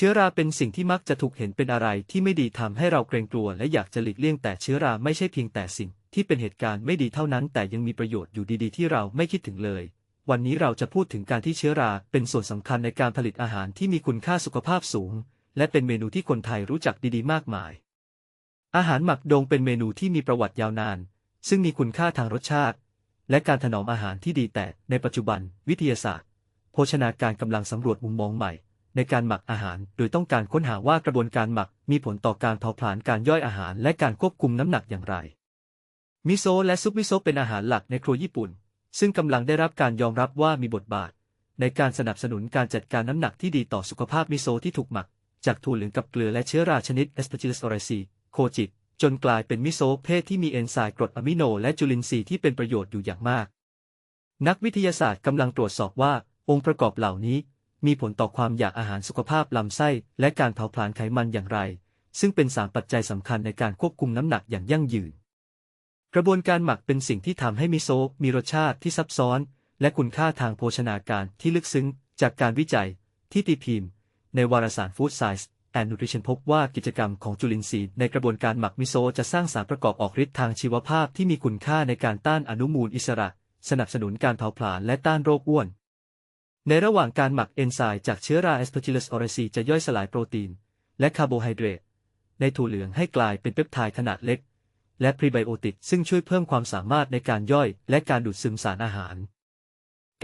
เชื้อราเป็นสิ่งที่มักจะถูกเห็นเป็นอะไรที่ไม่ดีทำให้เราเกรงกลัวและอยากจะหลีกเลี่ยงแต่เชื้อราไม่ใช่เพียงแต่สิ่งที่เป็นเหตุการณ์ไม่ดีเท่านั้น แต่ยังมีประโยชน์อยู่ดีๆ ที่เราไม่คิดถึงเลย วันนี้เราจะพูดถึงการที่เชื้อราเป็นส่วนสำคัญในการผลิตอาหารที่มีคุณค่าสุขภาพสูง และเป็นเมนูที่คนไทยรู้จักดีๆ มากมาย อาหารหมักดงเป็นเมนูที่มีประวัติยาวนาน ซึ่งมีคุณค่าทางรสชาติ และการถนอมอาหารที่ดีแต่ในปัจจุบัน วิทยาศาสตร์ โภชนาการกำลังสำรวจมุมมองใหม่ ในการหมักอาหาร โดยต้องการค้นหาว่ากระบวนการหมักมีผลต่อการเผาผลาญการย่อยอาหารและการควบคุมน้ำหนักอย่างไร มิโซะและซุปมิโซะเป็นอาหารหลักในครัวญี่ปุ่น ซึ่งกำลังได้รับการยอมรับว่ามีบทบาท ในการสนับสนุนการจัดการน้ำหนักที่ดีต่อสุขภาพมิโซะที่ถูกหมัก จากถั่วเหลืองกับเกลือและเชื้อราชนิด Aspergillus oryzae โคจิจนกลายเป็นมิโซะเพศที่มีเอนไซม์กรดอะมิโนและจุลินทรีย์ที่เป็นประโยชน์อยู่อย่างมาก นักวิทยาศาสตร์กำลังตรวจสอบว่าองค์ประกอบเหล่านี้ มีผลต่อความอยากอาหารสุขภาพลำไส้ และการเผาผลาญไขมันอย่างไร ซึ่งเป็นสามปัจจัยสำคัญในการควบคุมน้ำหนักอย่างยั่งยืน กระบวนการหมักเป็นสิ่งที่ทำให้มิโซะมีรสชาติที่ซับซ้อน และคุณค่าทางโภชนาการที่ลึกซึ้ง จากการวิจัย ที่ตีพิมพ์ ในวารสาร Food Science and Nutrition พบว่ากิจกรรมของจุลินทรีย์ในกระบวนการหมักมิโซะจะสร้างสารประกอบออกฤทธิ์ทางชีวภาพที่มีคุณค่าในการต้านอนุมูลอิสระ สนับสนุนการเผาผลาญและต้านโรคอ้วน ในระหว่างการหมักเอนไซม์จากเชื้อรา Aspergillus oryzae จะย่อยสลายโปรตีน และคาร์โบไฮเดรตในถั่วเหลืองให้กลายเป็นเปปไทด์ขนาดเล็ก และพรีไบโอติกซึ่งช่วยเพิ่มความสามารถในการย่อยและการดูดซึมสารอาหาร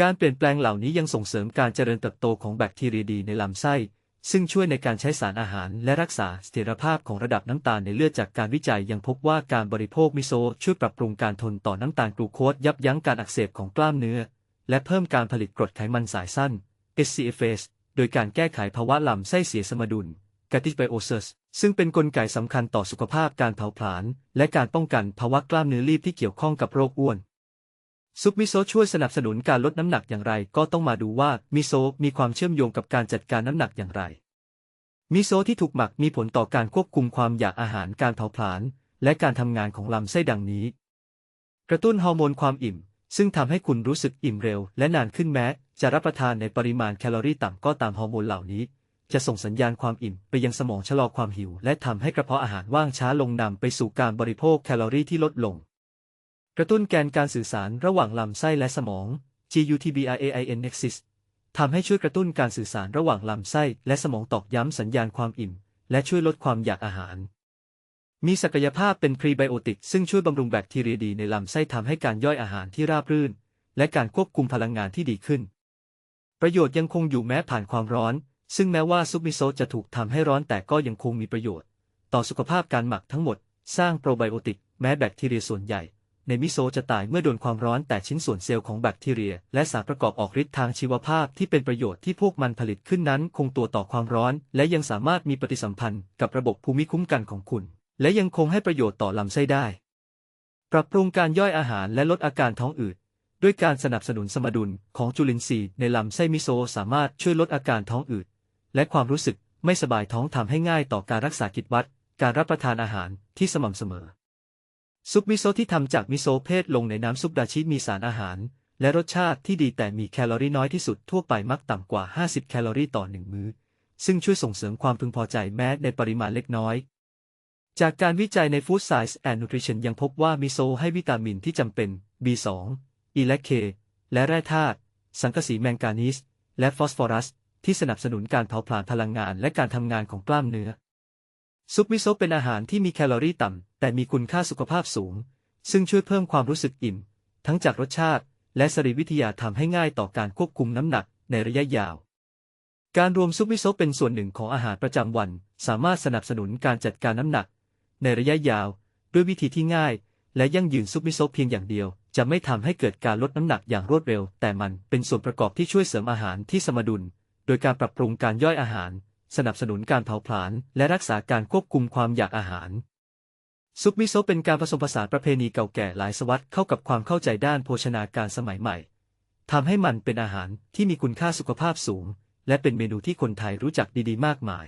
การเปลี่ยนแปลงเหล่านี้ยังส่งเสริมการเจริญเติบโตของแบคทีเรียดีในลำไส้ ซึ่งช่วยในการใช้สารอาหารและรักษาเสถียรภาพของระดับน้ำตาลในเลือดจากการวิจัยยังพบว่าการบริโภคมิโซช่วยปรับปรุงการทนต่อน้ำตาลกลูโคสยับยั้งการอักเสบของกล้ามเนื้อ และเพิ่มการผลิตกรดไขมันสายสั้น SCFS โดยการแก้ไขภาวะลำไส้เสียสมดุล g a t i b i o s i s ซึ่งเป็นนกลไกสำคัญต่อสุขภาพการเผาผลาญและการป้องกันภาวะกล้ามเนื้อรีบที่เกี่ยวข้องกับโรคอ้วนซุปมิโซช่วยสนับสนุนการลดน้ำหนักอย่างไร ก็ต้องมาดูว่ามิโซมีความเชื่อมโยงกับการจัดการน้ำหนักอย่างไร มิโซที่ถูกหมักมีผลต่อการควบคุมความอยากอาหารการเผาผลาญและการทำงานของลำไส้ดังนี้ กระตุ้นฮอร์โมนความอิ่ม ซึ่งทำให้คุณรู้สึกอิ่มเร็ว และนานขึ้นแม้ จะรับประทานในปริมาณแคลอรี่ต่ำก็ตามฮอร์โมนเหล่านี้ จะส่งสัญญาณความอิ่มไปยังสมองชะลอความหิว และทำให้กระเพาะอาหารว่างช้าลงนำไปสู่การบริโภคแคลอรี่ที่ลดลง กระตุ้นแกนการสื่อสารระหว่างลำไส้และสมอง GUTBRAINEXUS ทำให้ช่วยกระตุ้นการสื่อสารระหว่างลำไส้และสมองตอกย้ำสัญญาณความอิ่ม และช่วยลดความอยากอาหาร มีศักยภาพเป็นพรีไบโอติกซึ่งช่วยบำรุงแบคทีเรียดีในลำไส้ทำให้การย่อยอาหารที่ราบรื่น และการควบคุมพลังงานที่ดีขึ้น ประโยชน์ยังคงอยู่แม้ผ่านความร้อน ซึ่งแม้ว่าซุปมิโซะจะถูกทำให้ร้อนแต่ก็ยังคงมีประโยชน์ ต่อสุขภาพการหมักทั้งหมด สร้างโปรไบโอติกแม้แบคทีเรียส่วนใหญ่ ในมิโซะจะตายเมื่อโดนความร้อนแต่ชิ้นส่วนเซลล์ของแบคทีเรีย และสารประกอบออกฤทธิ์ทางชีวภาพที่เป็นประโยชน์ที่พวกมันผลิตขึ้นนั้น คงตัวต่อความร้อน และยังสามารถมีปฏิสัมพันธ์กับระบบภูมิคุ้มกันของคุณ และยังคงให้ประโยชน์ต่อลำไส้ได้ ปรับปรุงการย่อยอาหารและลดอาการท้องอืด ด้วยการสนับสนุนสมดุลของจุลินทรีย์ในลำไส้มิโซสามารถช่วยลดอาการท้องอืด และความรู้สึกไม่สบายท้องทำให้ง่ายต่อการรักษากิจวัตรการรับประทานอาหารที่สม่ำเสมอ ซุปมิโซที่ทำจากมิโซเพศลงในน้ำซุปดาชิมีสารอาหาร และรสชาติที่ดีแต่มีแคลอรี่น้อยที่สุดทั่วไปมักต่ำกว่า 50 แคลอรี่ต่อหนึ่งมื้อ ซึ่งช่วยส่งเสริมความพึงพอใจแม้ในปริมาณเล็กน้อย จากการวิจัยใน Food Science and Nutrition ยังพบว่ามิโซะให้วิตามินที่จำเป็น B2 E และ K และแร่ธาตุสังกะสีแมงกานีสและฟอสฟอรัส ที่สนับสนุนการเผาผลาญพลังงานและการทำงานของกล้ามเนื้อ ซุปมิโซะเป็นอาหารที่มีแคลอรี่ต่ำ แต่มีคุณค่าสุขภาพสูง ซึ่งช่วยเพิ่มความรู้สึกอิ่ม ทั้งจากรสชาติ และสรีวิทยาทำให้ง่ายต่อการควบคุมน้ำหนักในระยะยาว การรวมซุปมิโซะเป็นส่วนหนึ่งของอาหารประจำวัน สามารถสนับสนุนการจัดการน้ำหนัก ในระยะยาว ด้วยวิธีที่ง่าย และยั่งยืนซุปมิโซะเพียงอย่างเดียว จะไม่ทำให้เกิดการลดน้ำหนักอย่างรวดเร็ว แต่มันเป็นส่วนประกอบที่ช่วยเสริมอาหารที่สมดุล โดยการปรับปรุงการย่อยอาหาร สนับสนุนการเผาผลาญและรักษาการควบคุมความอยากอาหาร ซุปมิโซะเป็นการผสมผสานประเพณีเก่าแก่หลายศตวรรษเข้ากับความเข้าใจด้านโภชนาการสมัยใหม่ทำให้มันเป็นอาหารที่มีคุณค่าสุขภาพสูง และเป็นเมนูที่คนไทยรู้จักดีๆ มากมาย